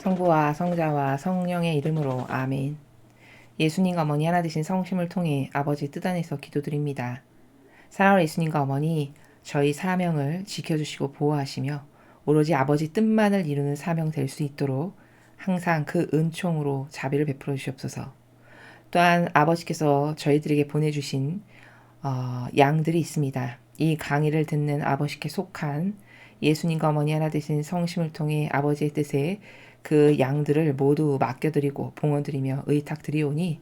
성부와 성자와 성령의 이름으로 아멘. 예수님과 어머니 하나 되신 성심을 통해 아버지 뜻 안에서 기도드립니다. 사랑하는 예수님과 어머니, 저희 사명을 지켜주시고 보호하시며 오로지 아버지 뜻만을 이루는 사명 될 수 있도록 항상 그 은총으로 자비를 베풀어 주시옵소서. 또한 아버지께서 저희들에게 보내주신 어, 양들이 있습니다. 이 강의를 듣는 아버지께 속한 예수님과 어머니 하나 되신 성심을 통해 아버지의 뜻에 그 양들을 모두 맡겨드리고 봉헌드리며 의탁드리오니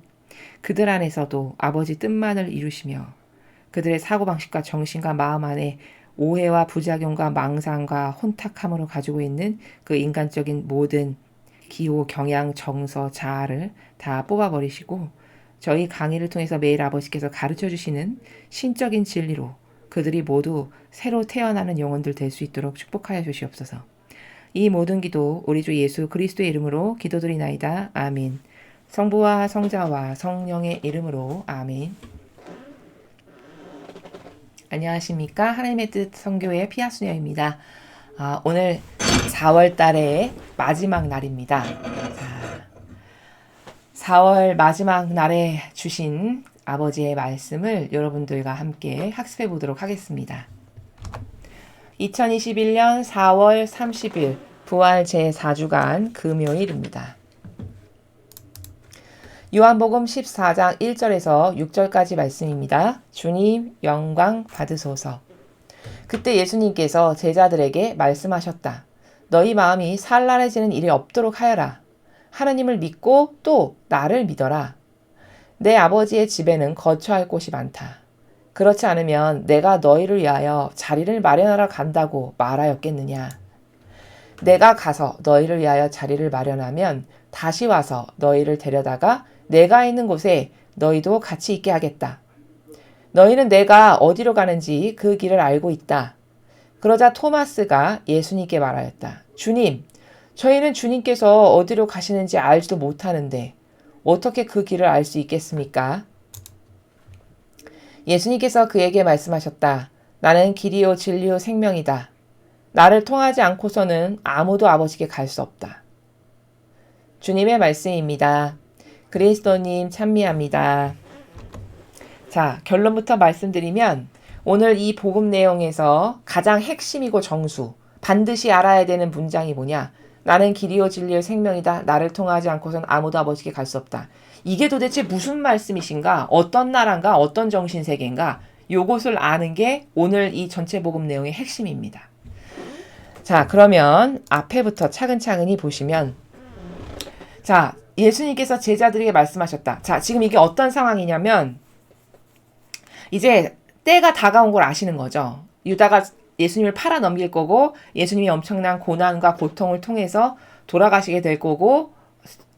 그들 안에서도 아버지 뜻만을 이루시며 그들의 사고방식과 정신과 마음 안에 오해와 부작용과 망상과 혼탁함으로 가지고 있는 그 인간적인 모든 기호, 경향, 정서, 자아를 다 뽑아버리시고 저희 강의를 통해서 매일 아버지께서 가르쳐 주시는 신적인 진리로 그들이 모두 새로 태어나는 영혼들 될 수 있도록 축복하여 주시옵소서. 이 모든 기도 우리 주 예수 그리스도의 이름으로 기도드리나이다. 아멘. 성부와 성자와 성령의 이름으로 아멘. 안녕하십니까. 하나님의 뜻 성교의 피아수녀입니다. 아, 오늘 4월 달의 마지막 날입니다. 자, 4월 마지막 날에 주신 아버지의 말씀을 여러분들과 함께 학습해 보도록 하겠습니다. 2021년 4월 30일 부활 제4주간 금요일입니다. 요한복음 14장 1절에서 6절까지 말씀입니다. 주님 영광 받으소서. 그때 예수님께서 제자들에게 말씀하셨다. 너희 마음이 산란해지는 일이 없도록 하여라. 하나님을 믿고 또 나를 믿어라. 내 아버지의 집에는 거처할 곳이 많다. 그렇지 않으면 내가 너희를 위하여 자리를 마련하러 간다고 말하였겠느냐. 내가 가서 너희를 위하여 자리를 마련하면 다시 와서 너희를 데려다가 내가 있는 곳에 너희도 같이 있게 하겠다. 너희는 내가 어디로 가는지 그 길을 알고 있다. 그러자 토마스가 예수님께 말하였다. 주님, 저희는 주님께서 어디로 가시는지 알지도 못하는데 어떻게 그 길을 알 수 있겠습니까? 예수님께서 그에게 말씀하셨다. 나는 길이요 진리요 생명이다. 나를 통하지 않고서는 아무도 아버지께 갈 수 없다. 주님의 말씀입니다. 그리스도님 찬미합니다. 자, 결론부터 말씀드리면 오늘 이 복음 내용에서 가장 핵심이고 정수, 반드시 알아야 되는 문장이 뭐냐? 나는 길이요 진리요 생명이다. 나를 통하지 않고선 아무도 아버지께 갈 수 없다. 이게 도대체 무슨 말씀이신가? 어떤 나라인가? 어떤 정신 세계인가? 요것을 아는 게 오늘 이 전체 복음 내용의 핵심입니다. 자, 그러면 앞에부터 차근차근히 보시면 자, 예수님께서 제자들에게 말씀하셨다. 자, 지금 이게 어떤 상황이냐면 이제 때가 다가온 걸 아시는 거죠. 유다가 예수님을 팔아 넘길 거고 예수님이 엄청난 고난과 고통을 통해서 돌아가시게 될 거고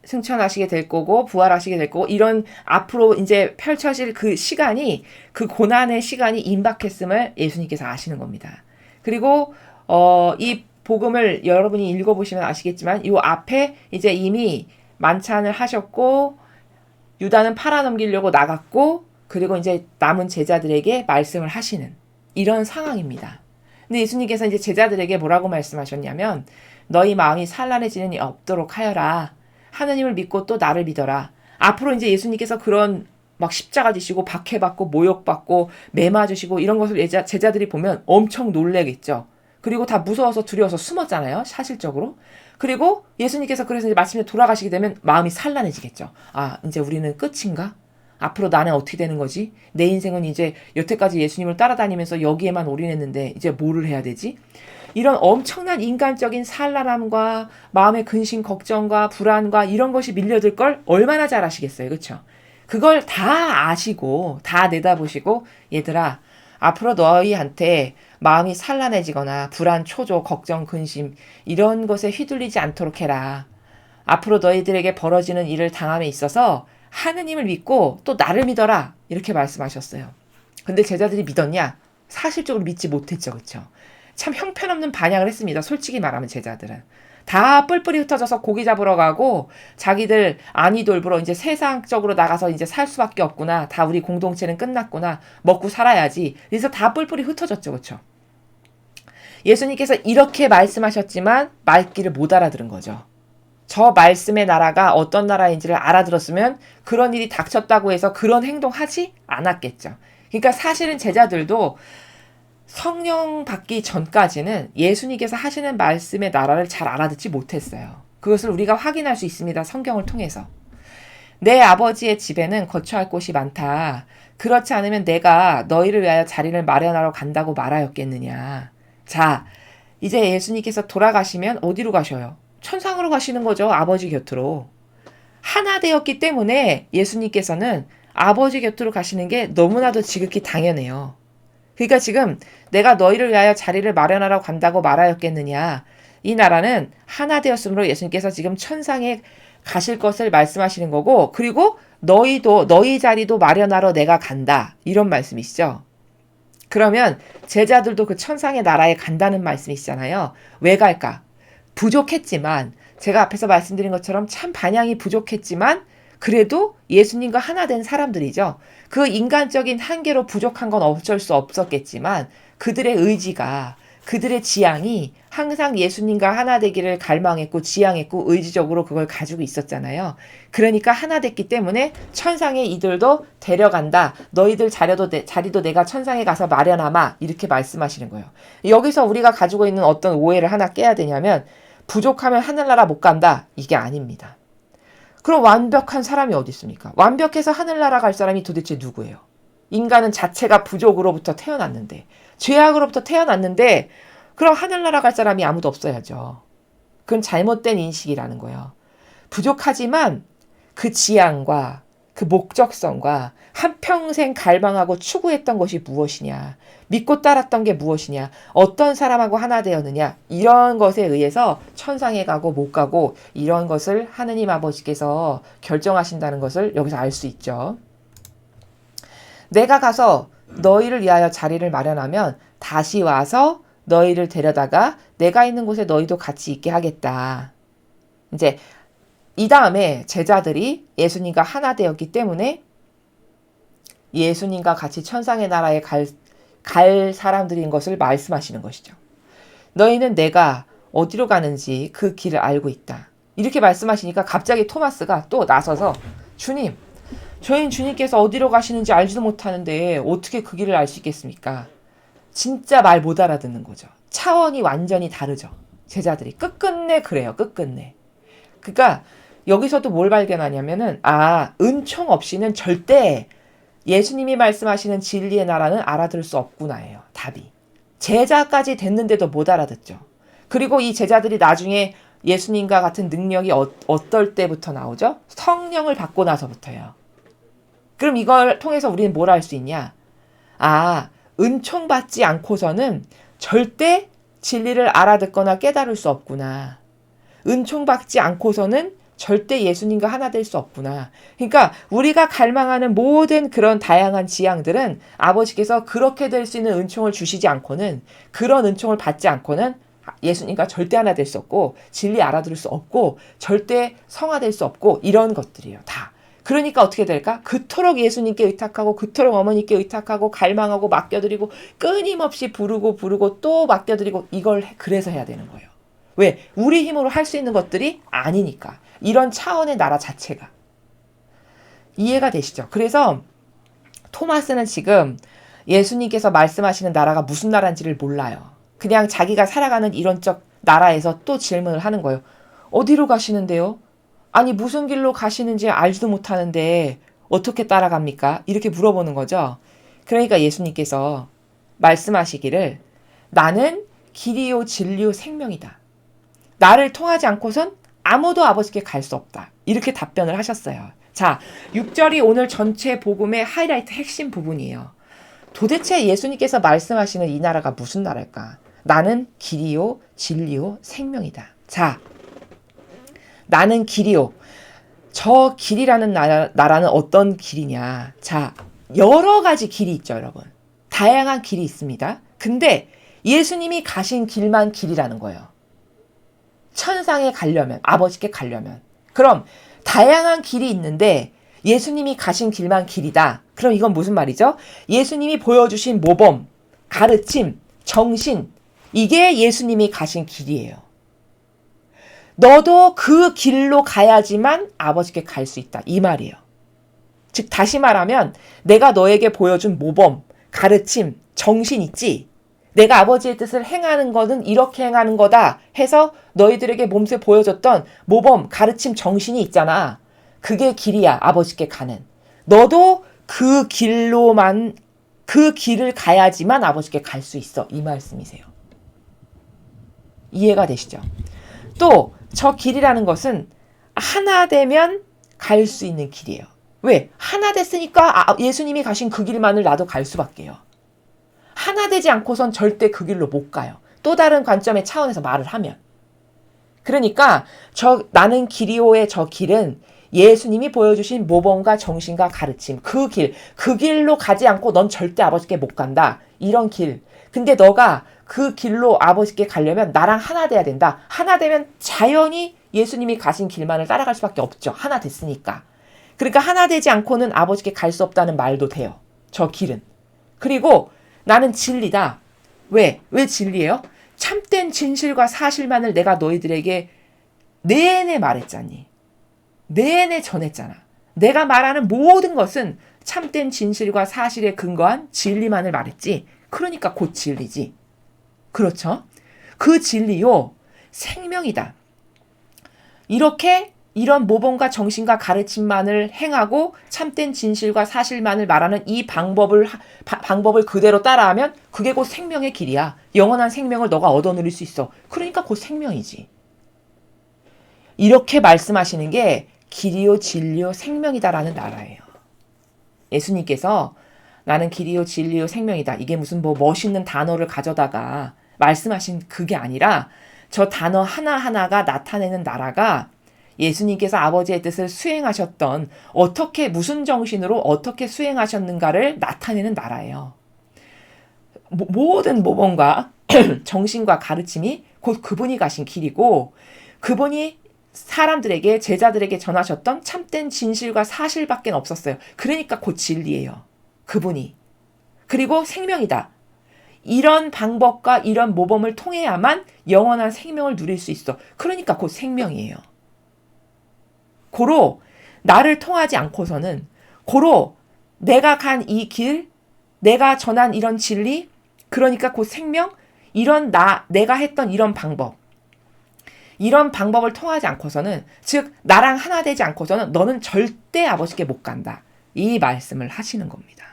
승천하시게 될 거고 부활하시게 될 거고 이런 앞으로 이제 펼쳐질 그 시간이 그 고난의 시간이 임박했음을 예수님께서 아시는 겁니다. 그리고 어, 이 복음을 여러분이 읽어보시면 아시겠지만 이 앞에 이제 이미 만찬을 하셨고 유다는 팔아넘기려고 나갔고 그리고 이제 남은 제자들에게 말씀을 하시는 이런 상황입니다. 근데 예수님께서 이제 제자들에게 뭐라고 말씀하셨냐면 너희 마음이 산란해지는 일 없도록 하여라. 하나님을 믿고 또 나를 믿어라. 앞으로 이제 예수님께서 그런 막 십자가 지시고 박해받고 모욕받고 매 맞으시고 이런 것을 제자, 제자들이 보면 엄청 놀래겠죠. 그리고 다 무서워서 두려워서 숨었잖아요. 사실적으로. 그리고 예수님께서 그래서 이제 마침내 돌아가시게 되면 마음이 산란해지겠죠. 아, 이제 우리는 끝인가? 앞으로 나는 어떻게 되는 거지? 내 인생은 이제 여태까지 예수님을 따라다니면서 여기에만 올인했는데 이제 뭐를 해야 되지? 이런 엄청난 인간적인 산란함과 마음의 근심, 걱정과 불안과 이런 것이 밀려들 걸 얼마나 잘 아시겠어요. 그렇죠? 그걸 다 아시고 다 내다보시고 얘들아 앞으로 너희한테 마음이 산란해지거나 불안, 초조, 걱정, 근심 이런 것에 휘둘리지 않도록 해라. 앞으로 너희들에게 벌어지는 일을 당함에 있어서 하느님을 믿고 또 나를 믿어라. 이렇게 말씀하셨어요. 근데 제자들이 믿었냐? 사실적으로 믿지 못했죠. 그쵸? 참 형편없는 반향을 했습니다. 솔직히 말하면 제자들은. 다 뿔뿔이 흩어져서 고기 잡으러 가고 자기들 아니 돌보러 이제 세상적으로 나가서 이제 살 수밖에 없구나. 다 우리 공동체는 끝났구나. 먹고 살아야지. 그래서 다 뿔뿔이 흩어졌죠. 그쵸? 예수님께서 이렇게 말씀하셨지만 말귀를 못 알아들은 거죠. 저 말씀의 나라가 어떤 나라인지를 알아들었으면 그런 일이 닥쳤다고 해서 그런 행동하지 않았겠죠. 그러니까 사실은 제자들도 성령 받기 전까지는 예수님께서 하시는 말씀의 나라를 잘 알아듣지 못했어요. 그것을 우리가 확인할 수 있습니다. 성경을 통해서. 내 아버지의 집에는 거처할 곳이 많다. 그렇지 않으면 내가 너희를 위하여 자리를 마련하러 간다고 말하였겠느냐. 자, 이제 예수님께서 돌아가시면 어디로 가셔요? 천상으로 가시는 거죠. 아버지 곁으로. 하나 되었기 때문에 예수님께서는 아버지 곁으로 가시는 게 너무나도 지극히 당연해요. 그러니까 지금 내가 너희를 위하여 자리를 마련하러 간다고 말하였겠느냐. 이 나라는 하나 되었으므로 예수님께서 지금 천상에 가실 것을 말씀하시는 거고, 그리고 너희도, 너희 자리도 마련하러 내가 간다. 이런 말씀이시죠. 그러면 제자들도 그 천상의 나라에 간다는 말씀이시잖아요. 왜 갈까? 부족했지만, 제가 앞에서 말씀드린 것처럼 참 반향이 부족했지만, 그래도 예수님과 하나 된 사람들이죠. 그 인간적인 한계로 부족한 건 어쩔 수 없었겠지만, 그들의 의지가 그들의 지향이 항상 예수님과 하나 되기를 갈망했고 지향했고 의지적으로 그걸 가지고 있었잖아요. 그러니까 하나 됐기 때문에 천상에 이들도 데려간다. 너희들 자리도, 자리도 내가 천상에 가서 마련하마. 이렇게 말씀하시는 거예요. 여기서 우리가 가지고 있는 어떤 오해를 하나 깨야 되냐면 부족하면 하늘나라 못 간다. 이게 아닙니다. 그럼 완벽한 사람이 어디 있습니까? 완벽해서 하늘나라 갈 사람이 도대체 누구예요? 인간은 자체가 부족으로부터 태어났는데 죄악으로부터 태어났는데 그럼 하늘나라 갈 사람이 아무도 없어야죠. 그건 잘못된 인식이라는 거예요. 부족하지만 그 지향과 그 목적성과 한평생 갈망하고 추구했던 것이 무엇이냐, 믿고 따랐던 게 무엇이냐, 어떤 사람하고 하나 되었느냐, 이런 것에 의해서 천상에 가고 못 가고 이런 것을 하느님 아버지께서 결정하신다는 것을 여기서 알 수 있죠. 내가 가서 너희를 위하여 자리를 마련하면 다시 와서 너희를 데려다가 내가 있는 곳에 너희도 같이 있게 하겠다. 이제 이 다음에 제자들이 예수님과 하나 되었기 때문에 예수님과 같이 천상의 나라에 갈, 갈 사람들인 것을 말씀하시는 것이죠. 너희는 내가 어디로 가는지 그 길을 알고 있다. 이렇게 말씀하시니까 갑자기 토마스가 또 나서서 주님, 저희는 주님께서 어디로 가시는지 알지도 못하는데 어떻게 그 길을 알 수 있겠습니까? 진짜 말 못 알아듣는 거죠. 차원이 완전히 다르죠. 제자들이 끝끝내 그래요. 끝끝내. 그러니까 여기서도 뭘 발견하냐면은 아 은총 없이는 절대 예수님이 말씀하시는 진리의 나라는 알아들을 수 없구나예요. 답이. 제자까지 됐는데도 못 알아듣죠. 그리고 이 제자들이 나중에 예수님과 같은 능력이 어, 어떨 때부터 나오죠? 성령을 받고 나서부터요. 그럼 이걸 통해서 우리는 뭘할수 있냐? 아, 은총 받지 않고서는 절대 진리를 알아듣거나 깨달을 수 없구나. 은총 받지 않고서는 절대 예수님과 하나 될 수 없구나. 그러니까 우리가 갈망하는 모든 그런 다양한 지향들은 아버지께서 그렇게 될 수 있는 은총을 주시지 않고는 그런 은총을 받지 않고는 예수님과 절대 하나 될 수 없고 진리 알아들을 수 없고 절대 성화될 수 없고 이런 것들이에요. 다. 그러니까 어떻게 될까? 그토록 예수님께 의탁하고 그토록 어머니께 의탁하고 갈망하고 맡겨드리고 끊임없이 부르고 부르고 또 맡겨드리고 이걸 그래서 해야 되는 거예요. 왜? 우리 힘으로 할 수 있는 것들이 아니니까. 이런 차원의 나라 자체가. 이해가 되시죠? 그래서 토마스는 지금 예수님께서 말씀하시는 나라가 무슨 나라인지를 몰라요. 그냥 자기가 살아가는 이런적 나라에서 또 질문을 하는 거예요. 어디로 가시는데요? 아니 무슨 길로 가시는지 알지도 못하는데 어떻게 따라갑니까? 이렇게 물어보는 거죠. 그러니까 예수님께서 말씀하시기를 나는 길이요 진리요 생명이다. 나를 통하지 않고선 아무도 아버지께 갈 수 없다. 이렇게 답변을 하셨어요. 자, 6절이 오늘 전체 복음의 하이라이트 핵심 부분이에요. 도대체 예수님께서 말씀하시는 이 나라가 무슨 나라일까? 나는 길이요 진리요 생명이다. 자, 나는 길이요. 저 길이라는 나라, 나라 는 어떤 길이냐. 자, 여러 가지 길이 있죠, 여러분. 다양한 길이 있습니다. 근데 예수님이 가신 길만 길이라는 거예요. 천상에 가려면, 아버지께 가려면. 그럼 다양한 길이 있는데 예수님이 가신 길만 길이다. 그럼 이건 무슨 말이죠? 예수님이 보여주신 모범, 가르침, 정신, 이게 예수님이 가신 길이에요. 너도 그 길로 가야지만 아버지께 갈 수 있다. 이 말이에요. 즉, 다시 말하면 내가 너에게 보여준 모범, 가르침, 정신 있지? 내가 아버지의 뜻을 행하는 것은 이렇게 행하는 거다 해서 너희들에게 몸소 보여줬던 모범, 가르침, 정신이 있잖아. 그게 길이야, 아버지께 가는. 너도 그 길로만, 그 길을 가야지만 아버지께 갈 수 있어. 이 말씀이세요. 이해가 되시죠? 또, 저 길이라는 것은 하나 되면 갈 수 있는 길이에요. 왜? 하나 됐으니까 아, 예수님이 가신 그 길만을 나도 갈 수밖에요. 하나 되지 않고선 절대 그 길로 못 가요. 또 다른 관점의 차원에서 말을 하면. 그러니까 저 나는 길이오의 저 길은 예수님이 보여주신 모범과 정신과 가르침 그 길, 그 길로 가지 않고 넌 절대 아버지께 못 간다. 이런 길. 근데 너가 그 길로 아버지께 가려면 나랑 하나 돼야 된다. 하나 되면 자연히 예수님이 가신 길만을 따라갈 수밖에 없죠. 하나 됐으니까. 그러니까 하나 되지 않고는 아버지께 갈 수 없다는 말도 돼요. 저 길은. 그리고 나는 진리다. 왜? 왜 진리예요? 참된 진실과 사실만을 내가 너희들에게 내내 말했잖니. 내내 전했잖아. 내가 말하는 모든 것은 참된 진실과 사실에 근거한 진리만을 말했지. 그러니까 곧 진리지. 그렇죠? 그 진리요. 생명이다. 이렇게 이런 모범과 정신과 가르침만을 행하고 참된 진실과 사실만을 말하는 이 방법을 바, 방법을 그대로 따라하면 그게 곧 생명의 길이야. 영원한 생명을 너가 얻어 누릴 수 있어. 그러니까 곧 생명이지. 이렇게 말씀하시는 게 길이요 진리요 생명이다라는 나라예요. 예수님께서 나는 길이요 진리요 생명이다. 이게 무슨 뭐 멋있는 단어를 가져다가 말씀하신 그게 아니라 저 단어 하나하나가 나타내는 나라가 예수님께서 아버지의 뜻을 수행하셨던 어떻게 무슨 정신으로 어떻게 수행하셨는가를 나타내는 나라예요. 모, 모든 모범과 정신과 가르침이 곧 그분이 가신 길이고 그분이 사람들에게 제자들에게 전하셨던 참된 진실과 사실밖에 없었어요. 그러니까 곧 진리예요. 그분이. 그리고 생명이다. 이런 방법과 이런 모범을 통해야만 영원한 생명을 누릴 수 있어. 그러니까 곧 생명이에요. 고로 나를 통하지 않고서는 고로 내가 간 이 길, 내가 전한 이런 진리, 그러니까 곧 생명, 이런 나, 내가 했던 이런 방법, 이런 방법을 통하지 않고서는, 즉, 나랑 하나 되지 않고서는 너는 절대 아버지께 못 간다. 이 말씀을 하시는 겁니다.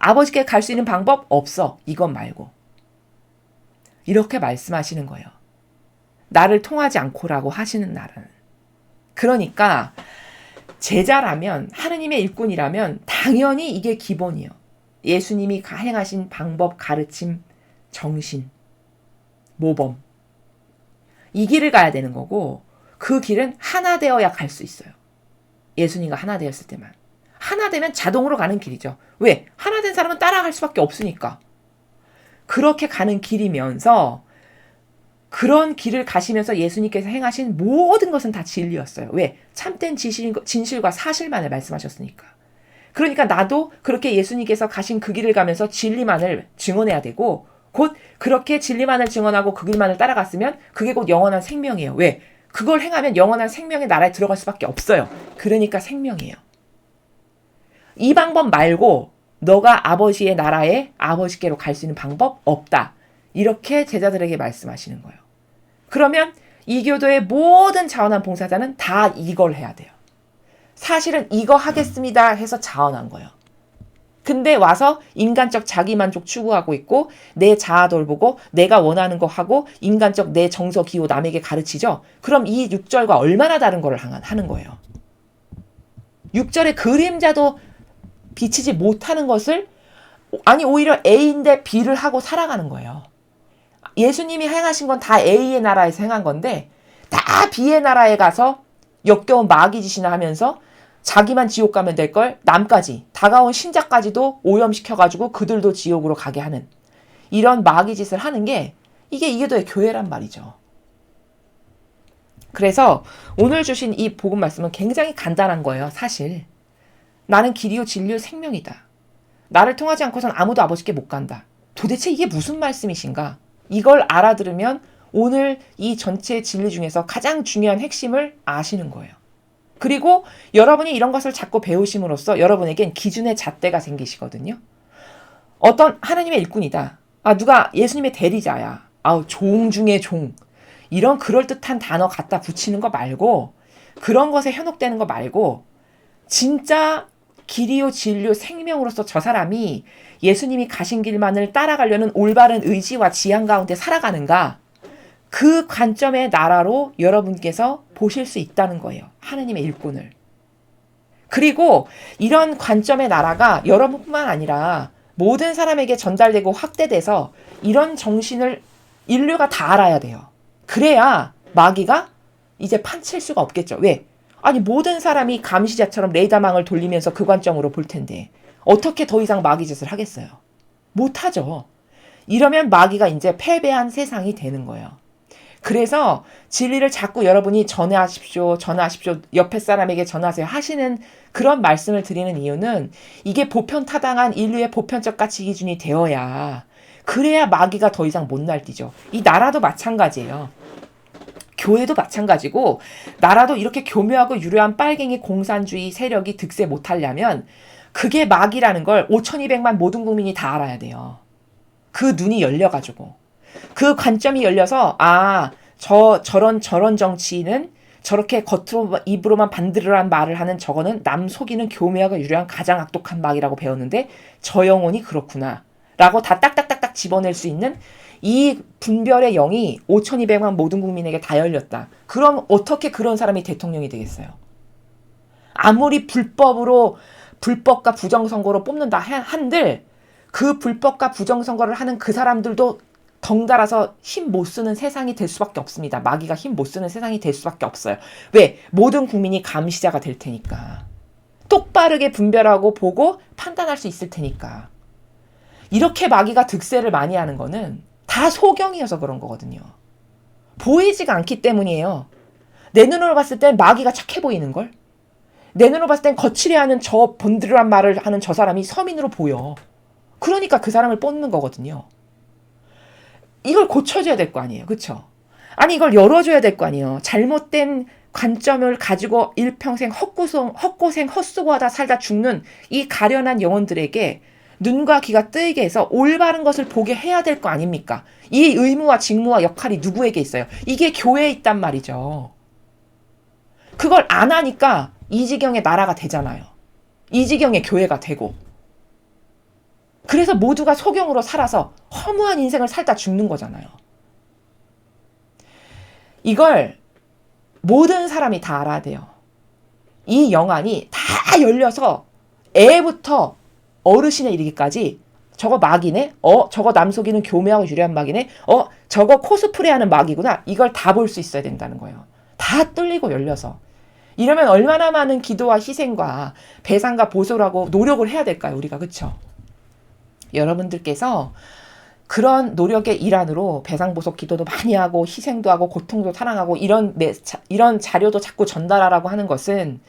아버지께 갈 수 있는 방법 없어. 이것 말고. 이렇게 말씀하시는 거예요. 나를 통하지 않고라고 하시는 날은. 그러니까 제자라면 하느님의 일꾼이라면 당연히 이게 기본이요. 예수님이 행하신 방법, 가르침, 정신, 모범. 이 길을 가야 되는 거고 그 길은 하나 되어야 갈 수 있어요. 예수님과 하나 되었을 때만. 하나 되면 자동으로 가는 길이죠. 왜? 하나 된 사람은 따라갈 수밖에 없으니까. 그렇게 가는 길이면서 그런 길을 가시면서 예수님께서 행하신 모든 것은 다 진리였어요. 왜? 참된 진실, 진실과 사실만을 말씀하셨으니까. 그러니까 나도 그렇게 예수님께서 가신 그 길을 가면서 진리만을 증언해야 되고, 곧 그렇게 진리만을 증언하고 그 길만을 따라갔으면 그게 곧 영원한 생명이에요. 왜? 그걸 행하면 영원한 생명의 나라에 들어갈 수밖에 없어요. 그러니까 생명이에요. 이 방법 말고 너가 아버지의 나라에 아버지께로 갈 수 있는 방법 없다. 이렇게 제자들에게 말씀하시는 거예요. 그러면 이 교도의 모든 자원한 봉사자는 다 이걸 해야 돼요. 사실은 이거 하겠습니다 해서 자원한 거예요. 근데 와서 인간적 자기만족 추구하고 있고 내 자아 돌보고 내가 원하는 거 하고 인간적 내 정서 기호 남에게 가르치죠. 그럼 이 6절과 얼마나 다른 거를 하는 거예요. 6절의 그림자도 비치지 못하는 것을 아니 오히려 A인데 B를 하고 살아가는 거예요. 예수님이 행하신 건 다 A의 나라에서 행한 건데 다 B의 나라에 가서 역겨운 마귀 짓이나 하면서 자기만 지옥 가면 될 걸 남까지 다가온 신자까지도 오염시켜 가지고 그들도 지옥으로 가게 하는 이런 마귀 짓을 하는 게 이게 이게도의 교회란 말이죠. 그래서 오늘 주신 이 복음 말씀은 굉장히 간단한 거예요. 사실 나는 길이요 진리요 생명이다. 나를 통하지 않고선 아무도 아버지께 못 간다. 도대체 이게 무슨 말씀이신가? 이걸 알아들으면 오늘 이 전체 진리 중에서 가장 중요한 핵심을 아시는 거예요. 그리고 여러분이 이런 것을 자꾸 배우심으로써 여러분에겐 기준의 잣대가 생기시거든요. 어떤 하나님의 일꾼이다. 아, 누가 예수님의 대리자야. 아우, 종 중에 종. 이런 그럴듯한 단어 갖다 붙이는 거 말고, 그런 것에 현혹되는 거 말고, 진짜 길이요, 진료, 생명으로서 저 사람이 예수님이 가신 길만을 따라가려는 올바른 의지와 지향 가운데 살아가는가? 그 관점의 나라로 여러분께서 보실 수 있다는 거예요. 하느님의 일꾼을. 그리고 이런 관점의 나라가 여러분뿐만 아니라 모든 사람에게 전달되고 확대돼서 이런 정신을 인류가 다 알아야 돼요. 그래야 마귀가 이제 판칠 수가 없겠죠. 왜? 아니 모든 사람이 감시자처럼 레이더망을 돌리면서 그 관점으로 볼 텐데 어떻게 더 이상 마귀 짓을 하겠어요? 못하죠. 이러면 마귀가 이제 패배한 세상이 되는 거예요. 그래서 진리를 자꾸 여러분이 전해하십시오, 전하십시오, 옆에 사람에게 전하세요 하시는 그런 말씀을 드리는 이유는 이게 보편 타당한 인류의 보편적 가치 기준이 되어야 그래야 마귀가 더 이상 못 날뛰죠. 이 나라도 마찬가지예요. 교회도 마찬가지고 나라도 이렇게 교묘하고 유려한 빨갱이 공산주의 세력이 득세 못하려면 그게 마귀라는 걸 5,200만 모든 국민이 다 알아야 돼요. 그 눈이 열려가지고. 그 관점이 열려서, 아, 저, 저런, 저런 정치인은 저렇게 겉으로, 입으로만 반드르란 말을 하는 저거는 남 속이는 교묘하고 유려한 가장 악독한 막이라고 배웠는데 저 영혼이 그렇구나. 라고 다 딱딱딱딱 집어낼 수 있는 이 분별의 영이 5,200만 모든 국민에게 다 열렸다. 그럼 어떻게 그런 사람이 대통령이 되겠어요? 아무리 불법으로 불법과 부정선거로 뽑는다 한들 그 불법과 부정선거를 하는 그 사람들도 덩달아서 힘 못 쓰는 세상이 될 수밖에 없습니다. 마귀가 힘 못 쓰는 세상이 될 수밖에 없어요. 왜? 모든 국민이 감시자가 될 테니까. 똑바르게 분별하고 보고 판단할 수 있을 테니까. 이렇게 마귀가 득세를 많이 하는 거는 다 소경이어서 그런 거거든요. 보이지가 않기 때문이에요. 내 눈으로 봤을 땐 마귀가 착해 보이는 걸. 내 눈으로 봤을 땐 거칠게 하는 저 번드르한 말을 하는 저 사람이 서민으로 보여. 그러니까 그 사람을 뽑는 거거든요. 이걸 고쳐줘야 될 거 아니에요. 그쵸? 아니, 이걸 열어줘야 될 거 아니에요. 잘못된 관점을 가지고 일평생 헛고생, 헛고생, 헛수고하다 살다 죽는 이 가련한 영혼들에게 눈과 귀가 뜨이게 해서 올바른 것을 보게 해야 될 거 아닙니까? 이 의무와 직무와 역할이 누구에게 있어요? 이게 교회에 있단 말이죠. 그걸 안 하니까 이 지경의 나라가 되잖아요. 이 지경의 교회가 되고. 그래서 모두가 소경으로 살아서 허무한 인생을 살다 죽는 거잖아요. 이걸 모든 사람이 다 알아야 돼요. 이 영안이 다 열려서 애부터 어르신에 이르기까지 저거 막이네? 어, 저거 남속이는 교묘하고 유려한 막이네? 어, 저거 코스프레하는 막이구나. 이걸 다 볼 수 있어야 된다는 거예요. 다 뚫리고 열려서. 이러면 얼마나 많은 기도와 희생과 배상과 보소라고 노력을 해야 될까요? 우리가 그쵸? 여러분들께서 그런 노력의 일환으로 배상보석 기도도 많이 하고 희생도 하고 고통도 사랑하고 이런 내, 자, 이런 자료도 자꾸 전달하라고 하는 것은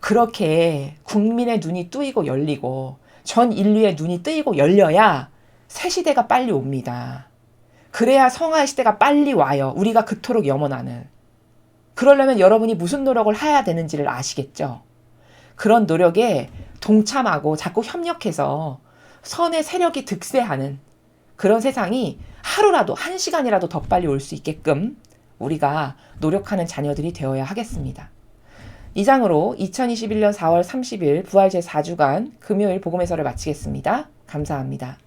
그렇게 국민의 눈이 뜨이고 열리고 전 인류의 눈이 뜨이고 열려야 새 시대가 빨리 옵니다. 그래야 성화의 시대가 빨리 와요. 우리가 그토록 염원하는. 그러려면 여러분이 무슨 노력을 해야 되는지를 아시겠죠? 그런 노력에 동참하고 자꾸 협력해서 선의 세력이 득세하는 그런 세상이 하루라도 한 시간이라도 더 빨리 올 수 있게끔 우리가 노력하는 자녀들이 되어야 하겠습니다. 이상으로 2021년 4월 30일 부활 제 4주간 금요일 복음에서를 마치겠습니다. 감사합니다.